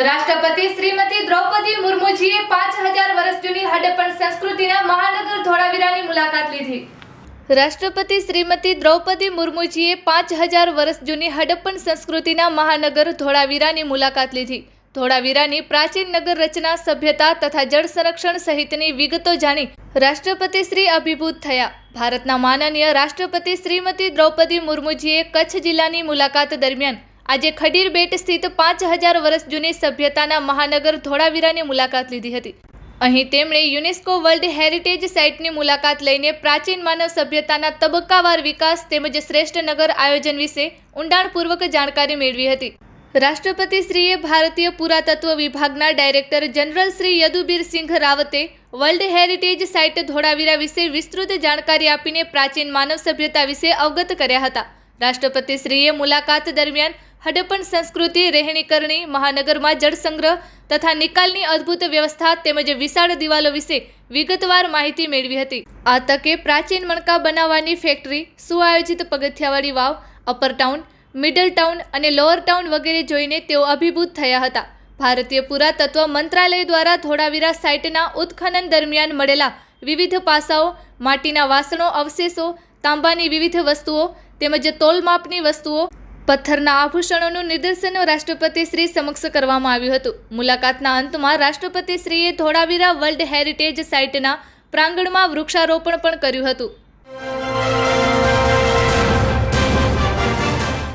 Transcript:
દ્રૌપદી મુર્મુજીએ પાંચ હજાર વર્ષ જૂની હડપ્પન સંસ્કૃતિના મહાનગર ધોળાવીરાની મુલાકાત લીધી. રાષ્ટ્રપતિ શ્રીમતી દ્રૌપદી મુર્મુજીએ પાંચ હજાર વર્ષ જૂની હડપ્પન સંસ્કૃતિના મહાનગર ધોળાવીરાની મુલાકાત લીધી. ધોળાવીરાની પ્રાચીન નગર રચના, સભ્યતા તથા જળ સંરક્ષણ સહિતની વિગતો જાણી રાષ્ટ્રપતિ શ્રી અભિભૂત થયા. ભારતના માનનીય રાષ્ટ્રપતિ શ્રીમતી દ્રૌપદી મુર્મુજીએ કચ્છ જિલ્લાની મુલાકાત દરમિયાન આજે ખડીર બેટ સ્થિત પાંચ હજાર વર્ષ જૂની સભ્યતાના મહાનગર ધોળાવીરાની મુલાકાત લીધી હતી. અહીં તેમણે યુનેસ્કો વર્લ્ડ હેરિટેજ સાઇટની મુલાકાત લઈને પ્રાચીન માનવ સભ્યતાના તબક્કાવાર વિકાસ તેમજ શ્રેષ્ઠ નગર આયોજન વિશે ઊંડાણપૂર્વક જાણકારી મેળવી હતી. રાષ્ટ્રપતિશ્રીએ ભારતીય પુરાતત્વ વિભાગના ડાયરેક્ટર જનરલ શ્રી યદુબીર સિંઘ રાવતે વર્લ્ડ હેરિટેજ સાઇટ ધોળાવીરા વિશે વિસ્તૃત જાણકારી આપીને પ્રાચીન માનવ સભ્યતા વિશે અવગત કર્યા હતા. રાષ્ટ્રપતિશ્રીએ મુલાકાત દરમિયાન હડપ્પન સંસ્કૃતિ રહેણીકરણી, મહાનગરમાં જળસંગ્રહ તથા નિકાલની અદ્ભુત વ્યવસ્થા તેમજ વિશાળ દિવાલો વિશે વિગતવાર માહિતી મેળવી હતી. આ તકે પ્રાચીન મણકા બનાવવાની ફેક્ટરી, સુઆયોજિત પગથિયાવાળી વાવ, અપર ટાઉન, મિડલ ટાઉન અને લોઅર ટાઉન વગેરે જોઈને તેઓ અભિભૂત થયા હતા. ભારતીય પુરાતત્વ મંત્રાલય દ્વારા ધોળાવીરા સાઇટના ઉત્ખનન દરમિયાન મળેલા વિવિધ પાસાઓ, માટીના વાસણો, અવશેષો તાંબાની વિવિધ વસ્તુઓ તેમજ તોલમાપની વસ્તુઓ, પથ્થરના આભૂષણોનું નિદર્શન રાષ્ટ્રપતિ શ્રી સમક્ષ કરવામાં આવ્યું હતું. મુલાકાતના અંતમાં રાષ્ટ્રપતિ શ્રીએ ધોળાવીરા વર્લ્ડ હેરિટેજ સાઇટના પ્રાંગણમાં વૃક્ષારોપણ પણ કર્યું હતું.